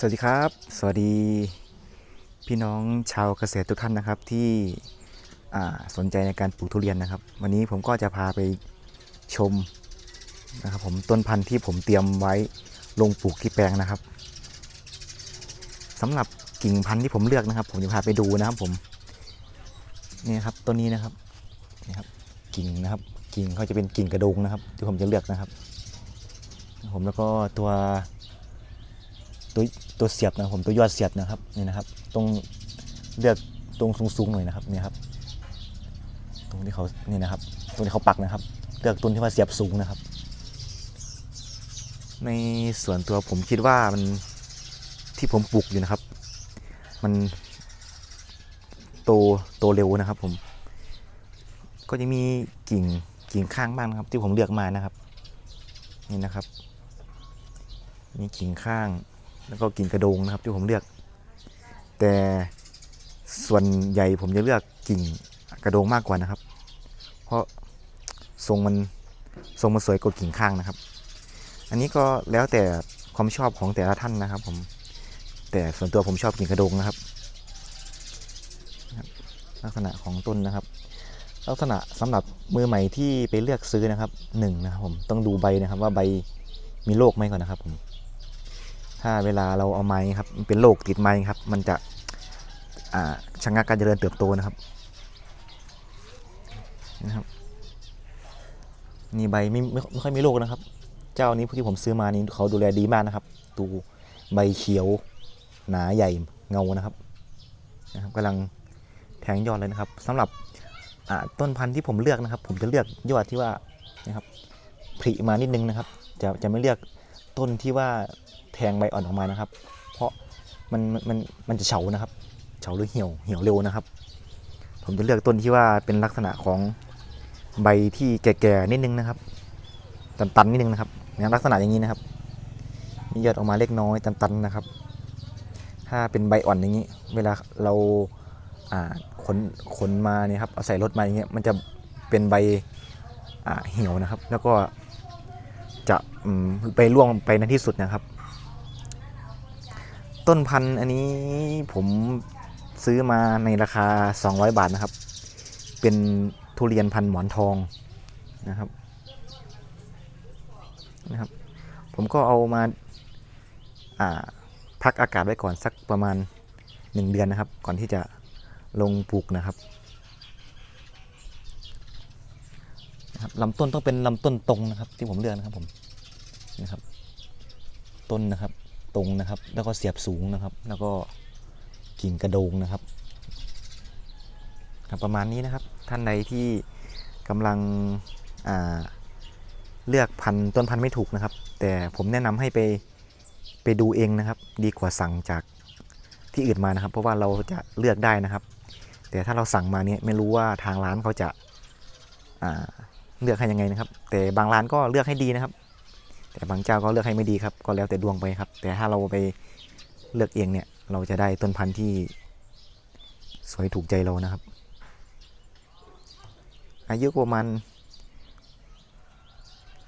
สวัสดีครับ สวัสดีพี่น้องชาวเกษตรทุกท่านนะครับที่สนใจในการปลูกทุเรียนนะครับ วันนี้ผมก็จะพาไปชมนะครับผมต้นพันธุ์ที่ผมเตรียมไว้ลงปลูกที่แปลงนะครับสำหรับกิ่งพันธุ์ที่ผมเลือกนะครับ ผมจะพาไปดูนะครับผมนี่ครับต้นนี้นะครับนี่ครับกิ่งนะครับ กิ่งเขาจะเป็นกิ่งกระดงนะครับ ที่ผมจะเลือกนะครับ ผมแล้วก็ตัว ตัวตัวเสียบนะผมตัวยอดเสียบนะครับนี่นะครับ ตรงเลือกตรงสูงๆหน่อยนะครับนี่ครับ ตรงที่เขานี่นะครับ ตรงที่เขาปักนะครับ เลือกต้นที่ว่าเสียบสูงนะครับ ในส่วนตัวผมคิดว่ามันที่ผมปลูกอยู่นะครับ มันโตโตเร็วนะครับ ผม ก็จะมีกิ่งกิ่งข้างบ้างนะครับ ที่ผมเลือกมานะครับ นี่นะครับ มีกิ่งข้าง แล้วก็กิ่งกระโดงนะครับที่ผมเลือก แต่ส่วนใหญ่ผมจะเลือกกิ่งกระโดงมากกว่านะครับ เพราะทรงมันทรงมันสวยกว่ากิ่งข้างนะครับ อันนี้ก็แล้วแต่ความชอบของแต่ละท่านนะครับ ผม แต่ส่วนตัวผมชอบกิ่งกระโดงนะครับ ลักษณะของต้นนะครับ ลักษณะสำหรับมือใหม่ที่ไปเลือกซื้อนะครับหนึ่งนะครับผมต้องดูใบนะครับว่าใบมีโรคไหมก่อนนะครับผม ถ้าเวลาเราเอาไม้ครับมันเป็นโรคติดไม้ครับ มันจะชะงักการเจริญเติบโตนะครับนะครับนี่ใบไม่ไม่ไม่ค่อยมีโรคนะครับ เจ้านี้ที่ผมซื้อมานี้เขาดูแลดีมากนะครับ ดูใบเขียว หนาใหญ่เงานะครับนะครับกำลังแทงยอดเลยนะครับสำหรับต้นพันธุ์ที่ผมเลือกนะครับ ผมจะเลือกยอดที่ว่านะครับผลิมานิดนึงนะครับ จะจะไม่เลือกต้นที่ว่า แทงใบอ่อนออกมานะครับ เพราะมันมันมันมันจะเฉานะครับ เฉาหรือเหี่ยวเหี่ยวเร็วนะครับ ผมจะเลือกต้นที่ว่าเป็นลักษณะของใบที่แก่ๆนิดนึงนะครับ ตันๆนิดนึงนะครับนี่ยลักษณะอย่างนี้นะครับ มียอดออกมาเล็กน้อยตันๆนะครับ ถ้าเป็นใบอ่อนอย่างนี้ เวลาเราอ่าขนขนมาเนี่ยครับเอาใส่รถมาอย่างเงี้ยมันจะเป็นใบเหี่ยวนะครับ แล้วก็จะไปร่วงไปในที่สุดนะครับ ต้นพันธุ์อันนี้ผมซื้อมาในราคา 200 บาทนะครับ เป็นทุเรียนพันธุ์หมอนทองนะครับนะครับ ผมก็เอามาอ่าพักอากาศไว้ก่อนสักประมาณ 1 เดือนนะครับ ก่อนที่จะลงปลูกนะครับนะครับลำต้นต้องเป็นลำต้นตรงนะครับ ที่ผมเลือกนะครับผมนะครับ ต้นนะครับ ตรงนะครับ แล้วก็เสียบสูงนะครับ แล้วก็กิ่งกระโดงนะครับครับประมาณนี้นะครับ ท่านใดที่กำลังเลือกพันธุ์ต้นพันธุ์ไม่ถูกนะครับ แต่ผมแนะนำให้ไปไปดูเองนะครับ ดีกว่าสั่งจากที่อื่นมานะครับ เพราะว่าเราจะเลือกได้นะครับ แต่ถ้าเราสั่งมาเนี่ยไม่รู้ว่าทางร้านเขาจะาเลือกให้ยังไงนะครับ แต่บางร้านก็เลือกให้ดีนะครับ แต่บางเจ้าก็เลือกให้ไม่ดีครับ ก็แล้วแต่ดวงไปครับ แต่ถ้าเราไปเลือกเองเนี่ย เราจะได้ต้นพันธุ์ที่สวยถูกใจเรานะครับ อายุประมาณ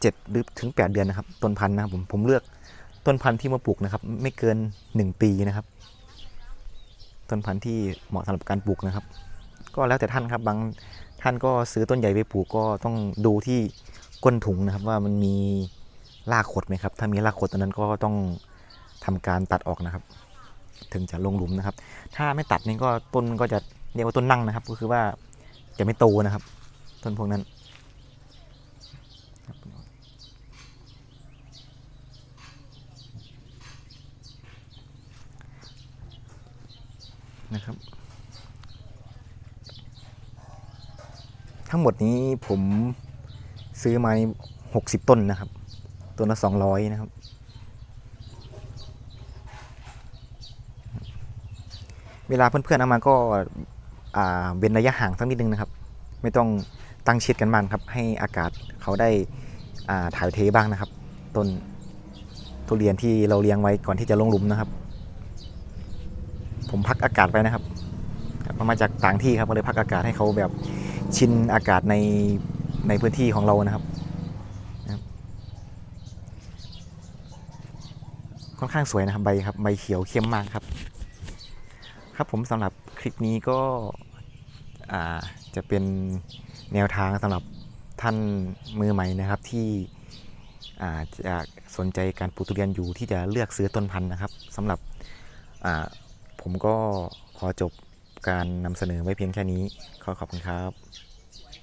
7หรือถึง8เดือนนะครับ ต้นพันธุ์นะครับผมผมเลือกต้นพันธุ์ที่มาปลูกนะครับ ไม่เกิน1ปีนะครับ ต้นพันธุ์ที่เหมาะสำหรับการปลูกนะครับ ก็แล้วแต่ท่านครับบางท่านก็ซื้อต้นใหญ่ไปปลูกก็ต้องดูที่ก้นถุงนะครับ ว่ามันมี รากขดไหมครับ ถ้ามีรากขดตอนนั้นก็ต้องทำการตัดออกนะครับ ถึงจะลงหลุมนะครับ ถ้าไม่ตัดนี่ก็ต้นก็จะเรียกว่าต้นนั่งนะครับ ก็คือว่าจะไม่โตนะครับ ต้นพวกนั้นนะครับ ทั้งหมดนี้ผมซื้อมาหกสิบต้นนะครับ ต้นละสองร้อยนะครับ เวลาเพื่อนๆเอามาก็เว้นระยะห่างสักนิดนึงนะครับ ไม่ต้องตั้งชิดกันมากครับ ให้อากาศเขาได้าถ่ายเทบ้างนะครับต้นทุเรียนที่เราเลี้ยงไว้ก่อนที่จะลงหลุมนะครับ ผมพักอากาศไปนะครับครับมาจากต่างที่ครับก็เลยพักอากาศให้เขาแบบชินอากาศในในพื้นที่ของเรานะครับนะ ค่อนข้างสวยนะครับใบครับใบเขียวเข้มมากครับ ครับผมสำหรับคลิปนี้ก็จะเป็นแนวทางสำหรับท่านมือใหม่นะครับที่จะสนใจการปลูกทุเรียนอยู่ที่จะเลือกซื้อต้นพันธุ์นะครับสำหรับผมก็ขอจบการนำเสนอไว้เพียงแค่นี้ ขอขอบคุณครับ